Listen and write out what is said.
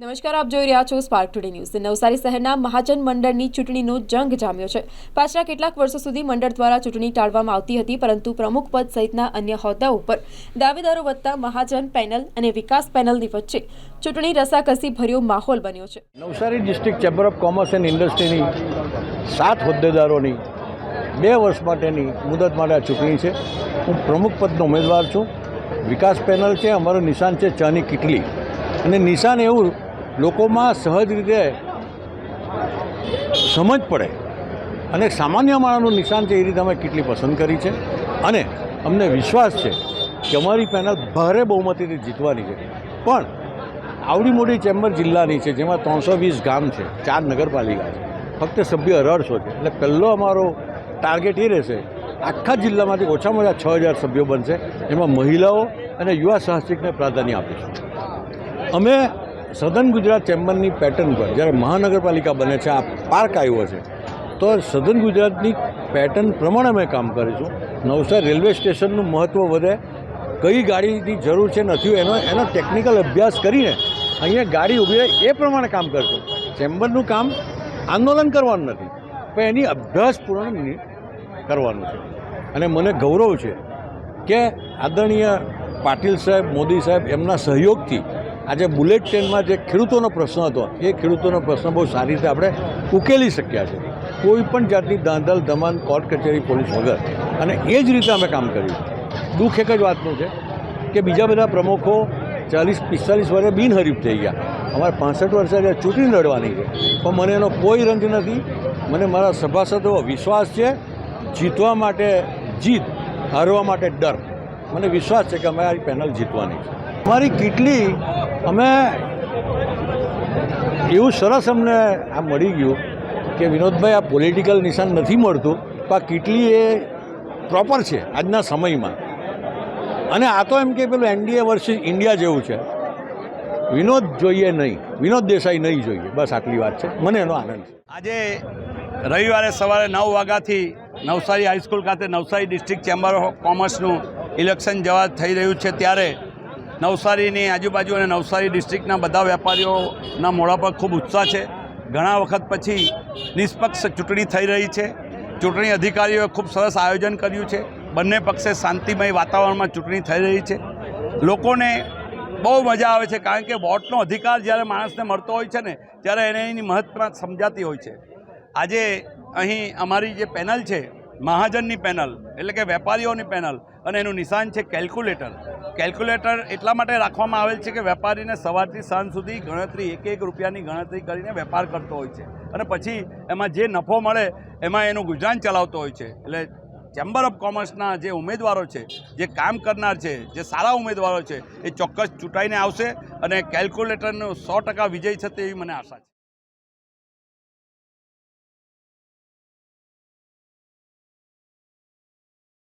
નમસ્કાર, આપ જોઈ રહ્યા છો સ્પાર્ક ટુડે ન્યૂઝ નવસારી શહેરના મહાજન મંડળની ચૂંટણીનો જંગ જામ્યો છે. પાછલા કેટલાક વર્ષો સુધી મંડળ દ્વારા ચૂંટણી ટાળવામાં આવતી હતી, પરંતુ પ્રમુખ પદ સહિતના અન્ય હોદ્દા ઉપર દાવેદારો વધતા મહાજન પેનલ અને વિકાસ પેનલની વચ્ચે ચૂંટણી રસાકસી ભર્યો માહોલ બન્યો છે. Navsari district chamber of commerce and ઇન્ડસ્ટ્રીની સાત હોદ્દેદારોની બે વર્ષ માટેની મુદત માટે આ ચૂંટણી છે. હું પ્રમુખ પદનો ઉમેદવાર છું. વિકાસ પેનલ છે, અમારું નિશાન છે ચાની કિટલી. અને નિશાન એવું લોકોમાં સહજ રીતે સમજ પડે. અને સામાન્ય માણસનું નિશાન છે એ રીતે અમે કેટલી પસંદ કરી છે. અને અમને વિશ્વાસ છે કે અમારી પેનલ ભારે બહુમતીથી જીતવાની છે. પણ આવડી મોટી ચેમ્બર જિલ્લાની છે, જેમાં ત્રણસો વીસ ગામ છે, ચાર નગરપાલિકા છે. ફક્ત સભ્ય અઢારસો છે. એટલે પહેલો અમારો ટાર્ગેટ એ રહેશે. આખા જિલ્લામાંથી ઓછામાં ઓછા છ હજાર સભ્યો બનશે. એમાં મહિલાઓ અને યુવા સાહસિકને પ્રાધાન્ય આપીશું. અમે સદન ગુજરાત ચેમ્બરની પેટર્ન પર, જ્યારે મહાનગરપાલિકા બને છે, આ પાર્ક આવ્યો છે, તો સદન ગુજરાતની પેટર્ન પ્રમાણે અમે કામ કરીશું. નવસારી રેલવે સ્ટેશનનું મહત્ત્વ વધે. કઈ ગાડીની જરૂર છે નથી, એનો એનો ટેકનિકલ અભ્યાસ કરીને અહીંયા ગાડી ઊભી રહે, એ પ્રમાણે કામ કરશું. ચેમ્બરનું કામ આંદોલન કરવાનું નથી, પણ એની અભ્યાસપૂર્ણ કરવાનું છે. અને મને ગૌરવ છે કે આદરણીય પાટીલ સાહેબ, મોદી સાહેબ એમના સહયોગથી આજે બુલેટ ટ્રેનમાં જે ખેડૂતોનો પ્રશ્ન હતો, એ ખેડૂતોનો પ્રશ્ન બહુ સારી રીતે આપણે ઉકેલી શક્યા છે. કોઈ પણ જાતની દાંધલ ધમાન કોર્ટ કચેરી, પોલીસ વગર. અને એ જ રીતે અમે કામ કર્યું. દુઃખ એક જ વાતનું છે કે બીજા બધા પ્રમુખો ચાલીસ, પિસ્તાલીસ વર્ષે બિનહરીફ થઈ ગયા. અમારે પાસઠ વર્ષે ચૂંટણી લડવાની છે. પણ મને એનો કોઈ રંજ નથી. મને મારા સભાસદો વિશ્વાસ છે. જીતવા માટે જીત, હારવા માટે ડર. મને વિશ્વાસ છે કે અમે આ પેનલ જીતવાની છે. અમારી કેટલી, અમે એવું સરસ અમને આ મળી ગયું કે વિનોદભાઈ, આ પોલિટિકલ નિશાન નથી મળતું તો આ કેટલી એ પ્રોપર છે આજના સમયમાં. અને આ તો એમ કે પેલું એનડીએ વર્ષિસ ઇન્ડિયા જેવું છે. વિનોદ જોઈએ નહીં, વિનોદ દેસાઈ નહીં જોઈએ, બસ આટલી વાત છે. મને એનો આનંદ છે. આજે રવિવારે સવારે નવ વાગ્યાથી નવસારી હાઈસ્કૂલ ખાતે નવસારી ડિસ્ટ્રિક્ટ ચેમ્બર ઓફ કોમર્સનું ઇલેક્શન જવા થઈ રહ્યું છે ત્યારે નવસારીની આજુબાજુ અને નવસારી ડિસ્ટ્રિક્ટના બધા વેપારીઓના મોઢા પર ખૂબ ઉત્સાહ છે. ઘણા વખત પછી નિષ્પક્ષ ચૂંટણી થઈ રહી છે. ચૂંટણી અધિકારીઓએ ખૂબ સરસ આયોજન કર્યું છે. બંને પક્ષે શાંતિમય વાતાવરણમાં ચૂંટણી થઈ રહી છે. લોકોને બહુ મજા આવે છે કારણ કે વોટનો અધિકાર જ્યારે માણસને મળતો હોય છે ને, ત્યારે એને એની મહત્વ સમજાતી હોય છે. આજે અહીં અમારી જે પેનલ છે મહાજનની પેનલ, એટલે કે વેપારીઓની પેનલ, અને એનું નિશાન છે કેલ્ક્યુલેટર. કેલ્ક્યુલેટર એટલા માટે રાખવામાં આવેલ છે કે વેપારીને સવારથી સાંજ સુધી ગણતરી એક એક રૂપિયાની ગણતરી કરીને વેપાર કરતો હોય છે. અને પછી એમાં જે નફો મળે, એમાં એનું ગુજરાન ચલાવતો હોય છે. એટલે ચેમ્બર ઓફ કોમર્સના જે ઉમેદવારો છે, જે કામ કરનાર છે, જે સારા ઉમેદવારો છે, એ ચોક્કસ ચૂંટાઈને આવશે અને કેલ્ક્યુલેટરનો સો ટકા વિજય થશે એવી મને આશા છે.